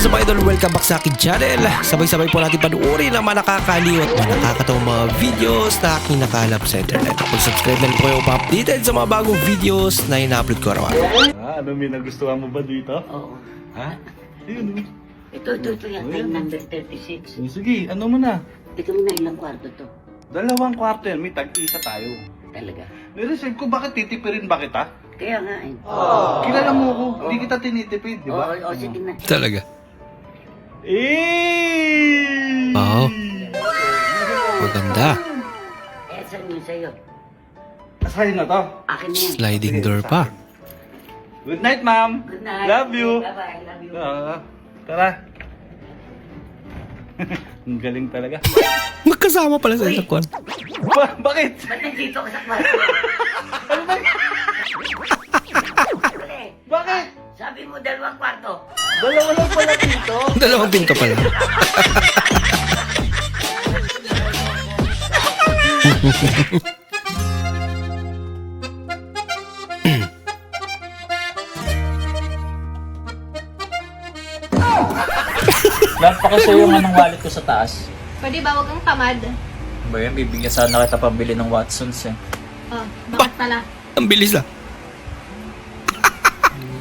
is up idol? Welcome back sa akin channel. Sabay-sabay po natin panuorin ang mga nakakaliw at mga nakakatawang mga videos na aking nakalap sa internet. Kung subscribe na po kayo pa-updated sa mga bagong videos na ina-upload ko araw Ah, ano may nagustuhan mo ba dito? Oo. Ha? Ayun. Ito, ito, ito yan. Time number 36. oh. Sige, ano mo na? Ikaw na ilang kwarto to. Dalawang kwarto yan, may tag-isa tayo. Talaga. Nireserve ko, bakit titipirin ba kita? Kaya nga eh. Kilala mo ako, hindi kita tinitipid, di Oo, ba? oo, sige na. Talaga. Eh! Oo. Maganda. Eh, yun sa'yo? Sa'yo na to. Akin na yan. Sliding door pa. Good night, ma'am. Good night. Love you. Bye-bye. Love you. Ah, tara. Ang galing talaga. Magkasama pala sa isang kwan. Ba- bakit? Ba't nandito ka sa kwarto? Ano ba? Bakit? Sabi mo dalawang kwarto. Dalawa lang pala dito. Dalawang pinto pala. Lahat pa kasi yung anong wallet ko sa taas. Pwede ba wag kang tamad? Ba yan, bibigyan sana kita pambili ng Watsons eh. Oh, bakit pala? Ang bilis ah.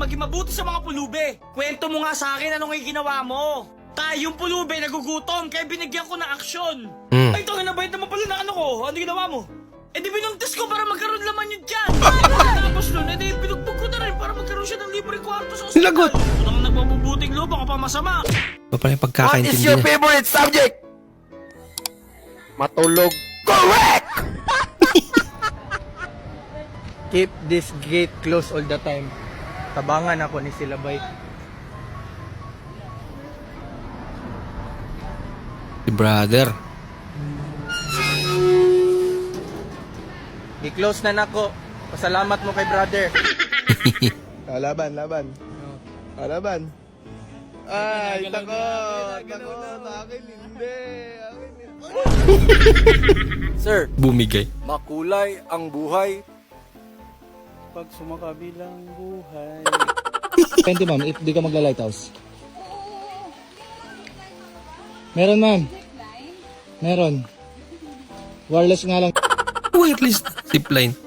Maging mabuti sa mga pulube. Kwento mo nga sa akin anong ginawa mo. Tayong pulube nagugutom, kaya binigyan ko ng aksyon. Hmm. Ay, tangin na bayad naman pala na ano ko. Ano ginawa mo? Eh di binuntis ko para magkaroon laman yun dyan. Tapos nun, eh di pinugbog ko na rin para magkaroon siya ng libreng kwarto sa ospital. Lagot. Kung naman nagmabubuting loob, baka pa masama. Iba pala yung pagkakaintindi niya. favorite subject? Matulog. Keep this gate closed all the time. Tabangan ako ni Silabay. Si brother. I-close na nako. Pasalamat mo kay brother. Ah, laban, laban. Ah, laban. Ay, tako. Tako. Akin hindi. Akin hindi. Sir, Bumigay. makulay ang buhay. Pag sumakabilang buhay. 20 ma'am, if di ka magla-lighthouse. Meron ma'am. Meron. Wireless nga lang. Wireless zipline.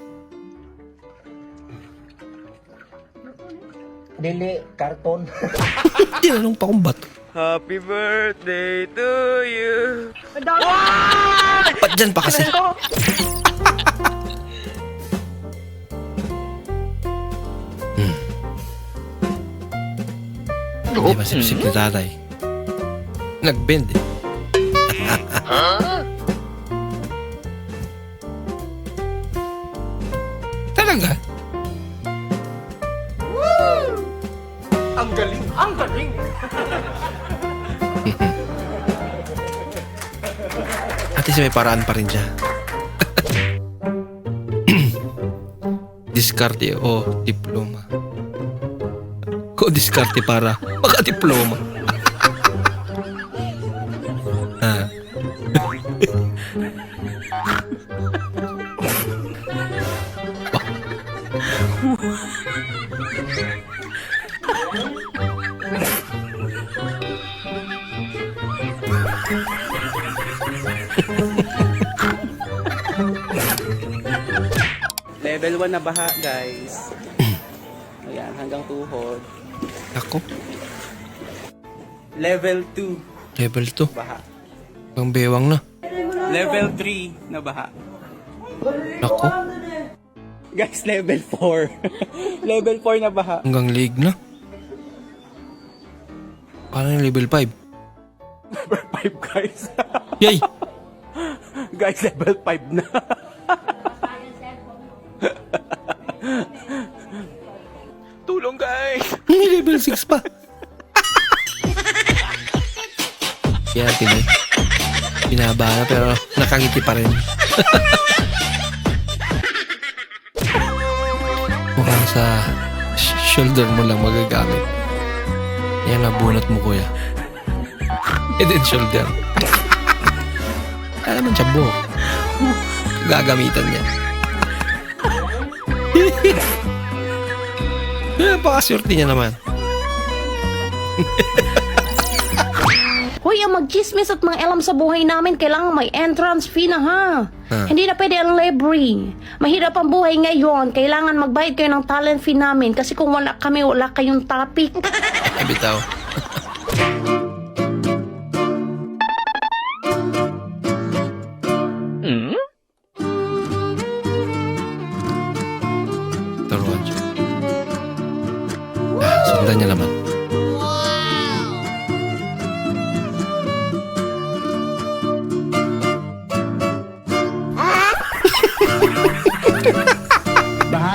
Dili, karton. Tinanong pa kung bato. Happy birthday to you. Ba't dyan pa kasi? hmm. Hindi ba sipsip ni tatay? Nag-bend eh. Talaga? Ang galing. Ang galing. At least may paraan pa rin siya. Diskarte o diploma. O diskarte para makadiploma. ah. 1 na baha, guys. Ayan, hanggang tuhod. Ako, Level 2, level 2. baha. Ang bewang na. Level 3 na baha. Ako, Guys, level 4. level 4 na baha. hanggang league na. Parang level 5. Level 5, guys. Yay! guys, level 5 na. Tulong, guys. May level 6 pa. Yan, tinay. Binaba na pero nakangiti pa rin. Mukhang sa sh- shoulder mo lang magagamit. Yan nabunot mo kuya. Head and shoulder. Kaya naman siya buhok. Gagamitan niya. Eh, pakaswerte niya naman. Hoy, ang mag-chismis at mga alam sa buhay namin, kailangan may entrance fee na ha. Ah. Hindi na pwede ang libre. Mahirap ang buhay ngayon. Kailangan magbayad kayo ng talent fee namin kasi kung wala kami, wala kayong topic. Bitaw.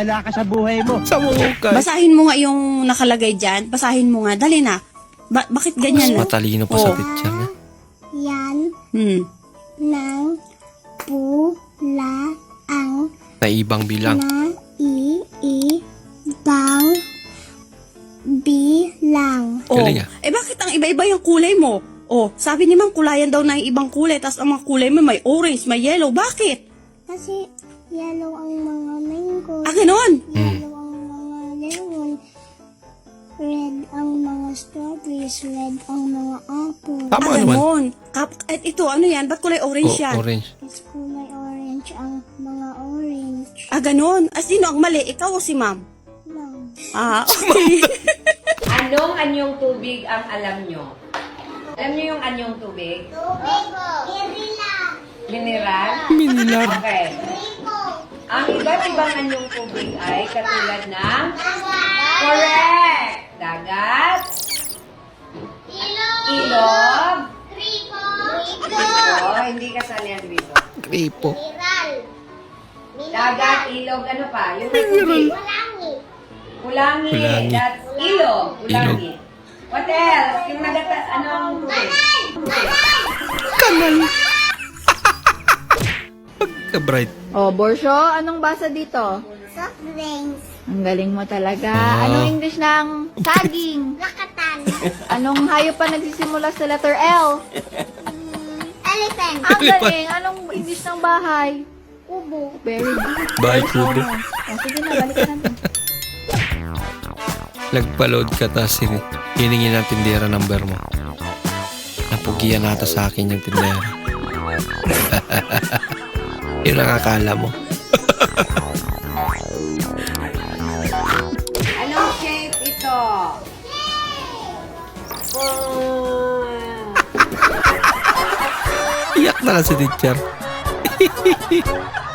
Bahala ka sa buhay mo. Sa mukha. Basahin mo nga yung nakalagay dyan. Basahin mo nga. Dali na. Ba- bakit Mas ganyan na? matalino pa sa teacher niya. Yan Hmm. ng pula ang Naibang bilang. na i i bang bilang. Oh. Galing ah. Eh bakit ang iba-iba yung kulay mo? Oh, sabi ni Ma'am kulayan daw na yung ibang kulay. Tapos ang mga kulay mo may orange, may yellow. Bakit? Kasi yellow ang mga mango, Ah, ganon. yellow ang mga lemon, red ang mga strawberries, red ang mga apple. Tama ah, naman. ganon. Kap at ito, ano yan? Ba't kulay orange Oh, yan? orange. Is kulay orange ang mga orange. Ah, ganon. Ah, sino ang mali? Ikaw o si Ma'am? Ma'am. Ah, okay. Anong anyong tubig ang alam nyo? Alam nyo yung anyong tubig? Tubig po. Irila. Mineral? Minilar. Okay. Ang iba't ibang anyong tubig ay katulad ng... Correct! Dagat, Ilog. ilog, Kripo. gripo, hindi kasali ang gripo. Gripo. Mineral. Dagat, ilog, ano pa? Yung may tubig. Langit. Kulangi. Kulangi. That's ilog. Kulangi. What else? Yung nagata, ano ang tubig? Kanal. Pagka-bright. Oh, Borsho, anong basa dito? Soft drinks. Ang galing mo talaga. Ah. Anong English ng saging? Lakatan. Anong hayop pa nagsisimula sa letter L? Elephant. Ang galing. Anong English ng bahay? Kubo. Very good. Bahay kubo. Oh, sige na, balikan natin. Nagpa-load ka tapos hin- hiningi ng tindera number mo. Napugian nata sa akin yung tindera. Yun ang akala mo. Anong shape ito? Iyak na lang si teacher.